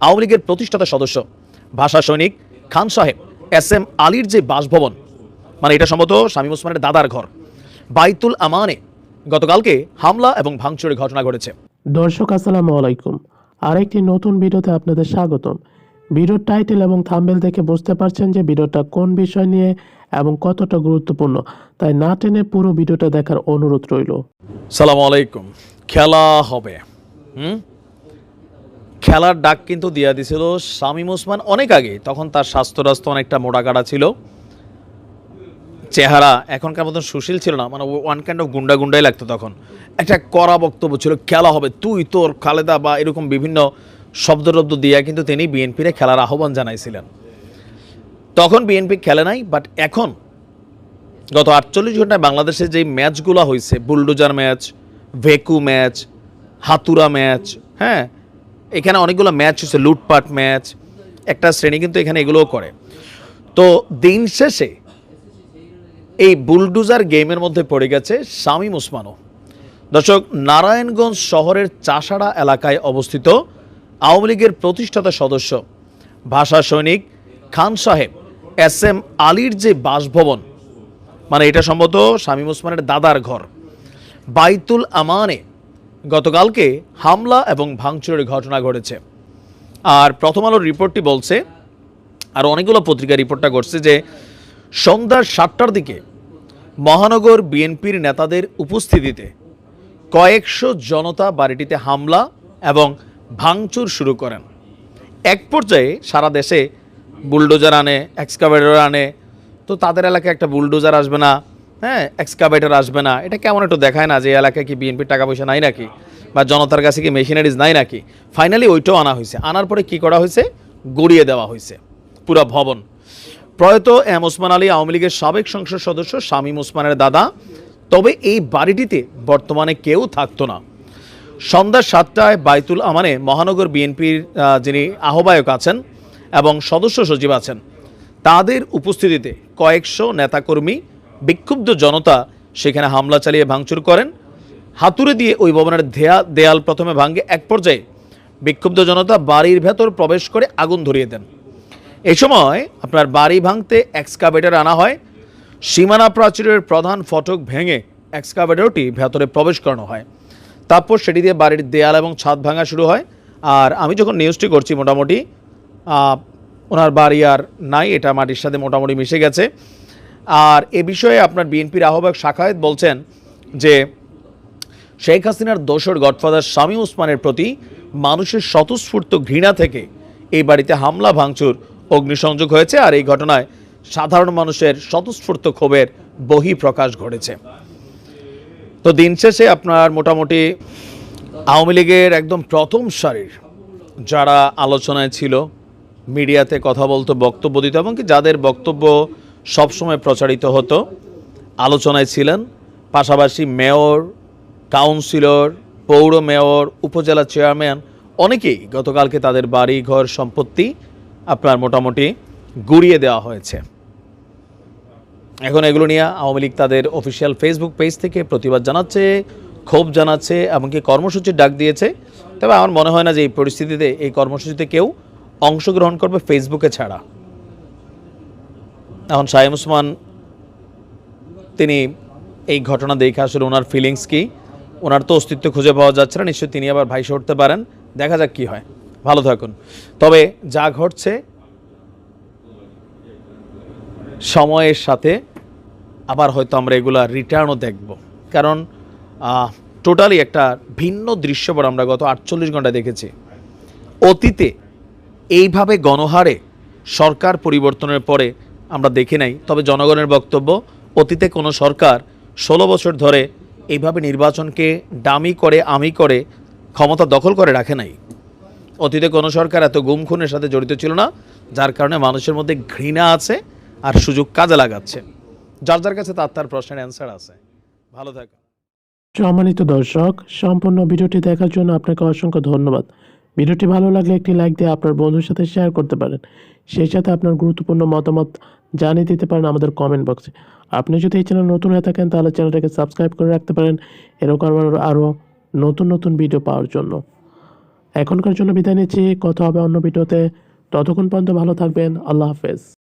আওয়ামী লীগের প্রতিষ্ঠাতা সদস্য ভাষা সৈনিক খান সাহেব এস এম আলীর যে বাসভবন মানে এটা সম্ভবত শামীম ওসমানের দাদার ঘর বাইতুল আমানে গতকালকে হামলা এবং ভাঙচুরের ঘটনা ঘটেছে। দর্শক আসসালামু আলাইকুম। আরেকটি নতুন ভিডিওতে আপনাদের স্বাগতম। ভিডিওর টাইটেল এবং থাম্বেল দেখে বুঝতে পারছেন যে ভিডিওটা কোন বিষয় নিয়ে এবং কতটা গুরুত্বপূর্ণ তাই না টেনে পুরো ভিডিওটা দেখার অনুরোধ রইল। সালাম আলাইকুম। খেলা হবে। হুম? খেলার ডাক কিন্তু দিয়া দিছিল শামীম ওসমান অনেক আগে। তখন তার স্বাস্থ্য রাস্তা অনেকটা মোটাকাটা ছিল। চেহারা এখনকার মতন সুশীল ছিল না মানে ওয়ান কাইন্ড অফ গুন্ডা গুন্ডাই লাগতো তখন। একটা কড়া বক্তব্য ছিল, খেলা হবে, তুই, তোর, খালেদা, বা এরকম বিভিন্ন শব্দরব্দ দিয়া কিন্তু তিনি বিএনপিরে খেলার আহ্বান জানাইছিলেন। তখন বিএনপি খেলে নাই বাট এখন গত আটচল্লিশ ঘন্টায় বাংলাদেশে যে ম্যাচগুলো হয়েছে বুলডোজার ম্যাচ, ভেকু ম্যাচ, হাতুরা ম্যাচ হ্যাঁ এখানে অনেকগুলো ম্যাচ হচ্ছে, লুটপাট ম্যাচ একটা শ্রেণি কিন্তু এখানে এগুলোও করে। তো দিন শেষে এই বুলডুজার গেমের মধ্যে পড়ে গেছে শামীম ওসমানও। দর্শক, নারায়ণগঞ্জ শহরের চাষাড়া এলাকায় অবস্থিত আওয়ামী লীগের প্রতিষ্ঠাতা সদস্য, ভাষা সৈনিক খান সাহেব, এস এম আলীর যে বাসভবন মানে এটা সম্ভবত শামীম ওসমানের দাদার ঘর। বাইতুল আমানে গতকালকে হামলা এবং ভাঙচুরের ঘটনা ঘটেছে। আর প্রথম আলোর রিপোর্টটি বলছে, আর অনেকগুলো পত্রিকা রিপোর্টটা করছে যে সন্ধ্যা সাতটার দিকে মহানগর বিএনপির নেতাদের উপস্থিতিতে কয়েকশো জনতা বাড়িটিতে হামলা এবং ভাঙচুর শুরু করেন। এক পর্যায়ে সারা দেশে বুলডোজার আনে, এক্সকাভেটর আনে, তো তাদের এলাকায় একটা বুলডোজার আসবে না হ্যাঁ এক্সকাভেটর আসবে না। এটা কেমন একটু দেখায় না যে এলাকায় কি বিএনপির টাকা পয়সা নাই নাকি? বা জনতার কাছে কি মেশিনারিজ নাই নাকি? ফাইনালি ওইটাও আনা হয়েছে। আনার পরে কি করা হয়েছে? গড়িয়ে দেওয়া হয়েছে। পুরা ভবন। প্রয়াত এম ওসমান আলী আওয়ামী লীগের সাবেক সংসদ সদস্য শামীম ওসমানের দাদা। তবে এই বাড়িটিতে বর্তমানে কেউ থাকতো না। সন্ধ্যা সাতটায় বাইতুল আমানে মহানগর বিএনপির যিনি আহ্বায়ক আছেন এবং সদস্য সচিব আছেন, তাদের উপস্থিতিতে কয়েকশো নেতাকর্মী বিক্ষুব্ধ জনতা সেখানে হামলা চালিয়ে ভাঙচুর করেন। হাতুড়ে দিয়ে ওই ভবনের দেয়া দেয়াল প্রথমে ভাঙে এক পর্যায়ে। বিক্ষুব্ধ জনতা বাড়ির ভেতর প্রবেশ করে আগুন ধরিয়ে দেন। এই সময় আপনার বাড়ি ভাঙতে এক্সকাভেটর আনা হয়। সীমানা প্রাচীরের প্রধান ফটক ভেঙে এক্সকাভেটরটি ভেতরে প্রবেশ করানো হয়। তারপর সেটি দিয়ে বাড়ির দেয়াল এবং ছাদ ভাঙা শুরু হয়। আর আমি যখন নিউজটি করছি মোটামুটি ওনার বাড়ি আর নাই, এটা মাটির সাথে মোটামুটি মিশে গেছে। আর এ বিষয়ে আপনার বিএনপির আহ্বায়ক শাখায়েত বলছেন যে শেখ হাসিনার দোসর গডফাদার শামী উসমানের প্রতি মানুষের স্বতঃস্ফূর্ত ঘৃণা থেকে এই বাড়িতে হামলা, ভাঙচুর, অগ্নিসংযোগ হয়েছে আর এই ঘটনায় সাধারণ মানুষের স্বতঃস্ফূর্ত ক্ষোভের বহি প্রকাশ ঘটেছে। তো দিন শেষে আপনার মোটামুটি আওয়ামী লীগের একদম প্রথম সারির যারা আলোচনায় ছিল, মিডিয়াতে কথা বলতো, বক্তব্য দিত এবং কি যাদের বক্তব্য সবসময় প্রচারিত হতো। আলোচনায় ছিলেন পাশাপাশি মেয়র, কাউন্সিলর, পৌর মেয়র, উপজেলা চেয়ারম্যান, অনেকেই গতকালকে তাদের বাড়ি ঘর সম্পত্তি আপনার মোটামুটি গুড়িয়ে দেওয়া হয়েছে। এখন এগুলো নিয়ে আওয়ামী লীগ তাদের অফিসিয়াল ফেসবুক পেজ থেকে প্রতিবাদ জানাচ্ছে, ক্ষোভ জানাচ্ছে, এমনকি কর্মসূচির ডাক দিয়েছে। তবে আমার মনে হয় না যে এই পরিস্থিতিতে এই কর্মসূচিতে কেউ অংশগ্রহণ করবে ফেসবুকে ছাড়া। এখন শাহিম উসমান তিনি এই ঘটনা দেখে আসলে ওনার ফিলিংস কি? ওনার তো অস্তিত্ব খুঁজে পাওয়া যাচ্ছে না, নিশ্চয়ই তিনি আবার ভাইসে উঠতে পারেন। দেখা যাক কি হয়। ভালো থাকুন। তবে যা ঘটছে, সময়ের সাথে আবার হয়তো আমরা এগুলা রিটার্নও দেখব। কারণ টোটালি একটা ভিন্ন দৃশ্যপট আমরা গত আটচল্লিশ ঘণ্টা দেখেছি। অতীতে এইভাবে গণহারে সরকার পরিবর্তনের পরে আমরা দেখি নাই, তবে জনগণের বক্তব্য, অতীতে কোনো সরকার ষোলো বছর ধরে এইভাবে নির্বাচনকে ডামি করে, আমি করে ক্ষমতা দখল করে রাখে নাই। অতীতে কোনো সরকার এত গুম খুনের সাথে জড়িত ছিল না, যার কারণে মানুষের মধ্যে ঘৃণা আছে আর সুযোগ কাজে লাগাচ্ছে। যার যার কাছে তার তার প্রশ্নের অ্যান্সার আছে। ভালো থাকুন সম্মানিত দর্শক, সম্পূর্ণ ভিডিওটি দেখার জন্য আপনাকে অসংখ্য ধন্যবাদ। ভিডিওটি ভালো লাগলে একটি লাইক দিয়ে আপনার বন্ধুর সাথে শেয়ার করতে পারেন। সেই সাথে আপনার গুরুত্বপূর্ণ মতামত জানিয়ে দিতে পারেন আমাদের কমেন্ট বক্সে আপনি যদি এই চ্যানেল নতুন হয়ে থাকেন, তাহলে চ্যানেলটাকে সাবস্ক্রাইব করে রাখতে পারেন। এরকম আরও নতুন নতুন ভিডিও পাওয়ার জন্য। এখনকার জন্য বিদায় নিচ্ছি। কথা হবে অন্য ভিডিওতে ততক্ষণ পর্যন্ত ভালো থাকবেন। আল্লাহ হাফেজ।